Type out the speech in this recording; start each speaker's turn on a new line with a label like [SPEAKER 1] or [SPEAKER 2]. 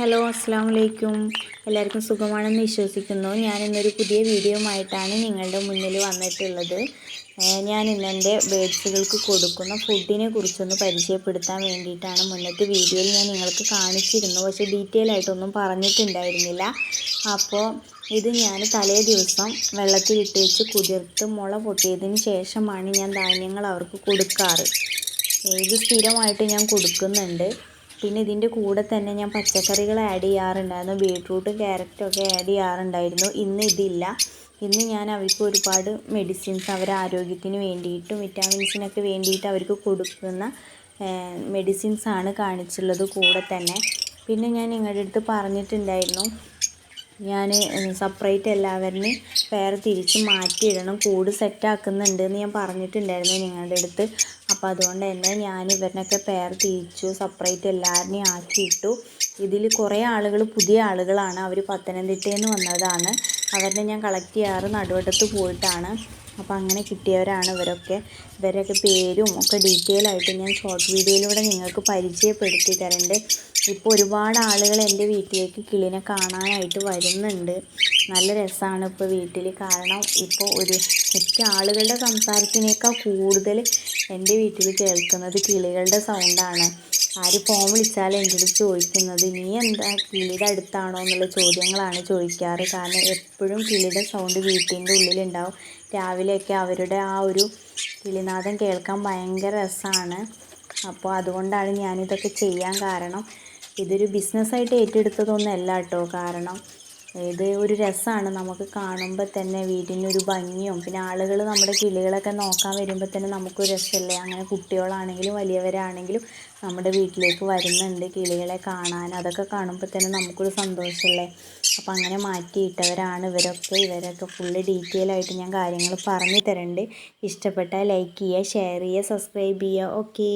[SPEAKER 1] Hello അസ്സാം വലൈക്കും എല്ലാവർക്കും സുഖമാണെന്ന് വിശ്വസിക്കുന്നു. ഞാൻ ഇന്നൊരു പുതിയ വീഡിയോ ആയിട്ടാണ് നിങ്ങളുടെ മുന്നിൽ വന്നിട്ടുള്ളത്. ഞാൻ ഇന്ന് എന്റെ ബേഡ്സുകൾക്ക് കൊടുക്കുന്ന ഫുഡിനെ കുറിച്ചൊന്ന് പരിചയപ്പെടുത്താൻ വേണ്ടിയിട്ടാണ് മുന്നത്തെ വീഡിയോയിൽ ഞാൻ നിങ്ങൾക്ക് കാണിച്ചിരുന്നു പക്ഷേ ഡീറ്റെയിൽ ആയിട്ടൊന്നും പറഞ്ഞിട്ടുണ്ടായിരുന്നില്ല. അപ്പോൾ ഇത് ഞാൻ തലേ ദിവസം വെള്ളത്തിലിട്ട് വെച്ച് കുതിർത്ത് മുള പൊട്ടിയതിന് ശേഷമാണ് ഞാൻ ധാന്യങ്ങൾ അവർക്ക് കൊടുക്കാറ്. ഇത് സ്ഥിരമായിട്ട് ഞാൻ കൊടുക്കുന്നുണ്ട്. പിന്നെ ഇതിന്റെ കൂടെ തന്നെ ഞാൻ പച്ചക്കറികൾ ആഡ് ചെയ്യാറുണ്ടായിരുന്നു. ബീട്രൂട്ടും ക്യാരറ്റൊക്കെ ആഡ് ചെയ്യാറുണ്ടായിരുന്നു. ഇന്ന് ഇതില്ല. ഇന്ന് ഞാൻ അവർക്ക് ഒരുപാട് മെഡിസിൻസ് അവരെ ആരോഗ്യത്തിന് വേണ്ടിയിട്ടും വിറ്റാമിൻസിനൊക്കെ വേണ്ടിയിട്ട് അവർക്ക് കൊടുക്കുന്ന മെഡിസിൻസ് ആണ് കാണിച്ചുള്ളത് കൂടെ തന്നെ. പിന്നെ ഞാൻ നിങ്ങളുടെ അടുത്ത് പറഞ്ഞിട്ടുണ്ടായിരുന്നു ഞാൻ സെപ്പറേറ്റ് എല്ലാവരിനും പേർ തിരിച്ച് മാറ്റിയിടണം. കൂട് സെറ്റാക്കുന്നുണ്ട് എന്ന് ഞാൻ പറഞ്ഞിട്ടുണ്ടായിരുന്നു നിങ്ങളുടെ അടുത്ത്. അപ്പോൾ അതുകൊണ്ട് തന്നെ ഞാൻ ഇവരിനൊക്കെ പേർ തിരിച്ചു സെപ്പറേറ്റ് എല്ലാവരിനെയും ആക്കിയിട്ടു. ഇതിൽ കുറേ ആളുകൾ പുതിയ ആളുകളാണ്. അവർ പത്തനംതിട്ടയിൽ നിന്ന് വന്നതാണ്. അവരെ ഞാൻ കളക്ട് ചെയ്യാറ് നടുവട്ടത്ത് പോയിട്ടാണ്. അപ്പോൾ അങ്ങനെ കിട്ടിയവരാണ് ഇവരൊക്കെ. ഇവരൊക്കെ പേരും ഒക്കെ ഡീറ്റെയിൽ ആയിട്ട് ഞാൻ ഷോർട്ട് വീഡിയോയിലൂടെ നിങ്ങൾക്ക് പരിചയപ്പെടുത്തി തരണ്ട് ഇപ്പോൾ ഒരുപാട് ആളുകൾ എന്റെ വീട്ടിലേക്ക് കിളിനെ കാണാനായിട്ട് വരുന്നുണ്ട്. നല്ല രസമാണ് ഇപ്പോൾ വീട്ടിൽ കാരണം ഇപ്പോൾ ഒരു ഒറ്റ ആളുകളുടെ സംസാരത്തിനേക്കാൾ കൂടുതൽ എന്റെ വീട്ടിൽ കേൾക്കുന്നത് കിളികളുടെ സൗണ്ടാണ് ആര് ഫോൺ വിളിച്ചാൽ എന്റെ അടുത്ത് ചോദിക്കുന്നത് നീ എന്താ കിളിയുടെ അടുത്താണോ? എന്നുള്ള ചോദ്യങ്ങളാണ് ചോദിക്കാറ്. കാരണം എപ്പോഴും കിളിയുടെ സൗണ്ട് വീട്ടിന്റെ ഉള്ളിലുണ്ടാവും. രാവിലെയൊക്കെ അവരുടെ ആ ഒരു കിളിനാദം കേൾക്കാൻ ഭയങ്കര രസമാണ് അപ്പോൾ അതുകൊണ്ടാണ് ഞാനിതൊക്കെ ചെയ്യാൻ കാരണം ഇതൊരു ബിസിനസ്സായിട്ട് ഏറ്റെടുത്തതൊന്നുമല്ല കേട്ടോ. കാരണം ഇത് ഒരു രസമാണ് നമുക്ക് കാണുമ്പോൾ തന്നെ വീടിനൊരു ഭംഗിയും പിന്നെ ആളുകൾ നമ്മുടെ കിളികളൊക്കെ നോക്കാൻ വരുമ്പോൾ തന്നെ നമുക്കൊരു രസമല്ലേ അങ്ങനെ കുട്ടികളാണെങ്കിലും വലിയവരാണെങ്കിലും നമ്മുടെ വീട്ടിലേക്ക് വരുന്നുണ്ട് കിളികളെ കാണാൻ. അതൊക്കെ കാണുമ്പോൾ തന്നെ നമുക്കൊരു സന്തോഷമല്ലേ അപ്പോൾ അങ്ങനെ മാറ്റിയിട്ടവരാണ് ഇവരൊക്കെ. ഇവരൊക്കെ ഫുള്ള് ഡീറ്റെയിൽ ആയിട്ട് ഞാൻ കാര്യങ്ങൾ പറഞ്ഞു തരുന്നുണ്ട് ഇഷ്ടപ്പെട്ടാൽ ലൈക്ക് ചെയ്യുക ഷെയർ ചെയ്യുക സബ്സ്ക്രൈബ് ചെയ്യുക. ഓക്കേ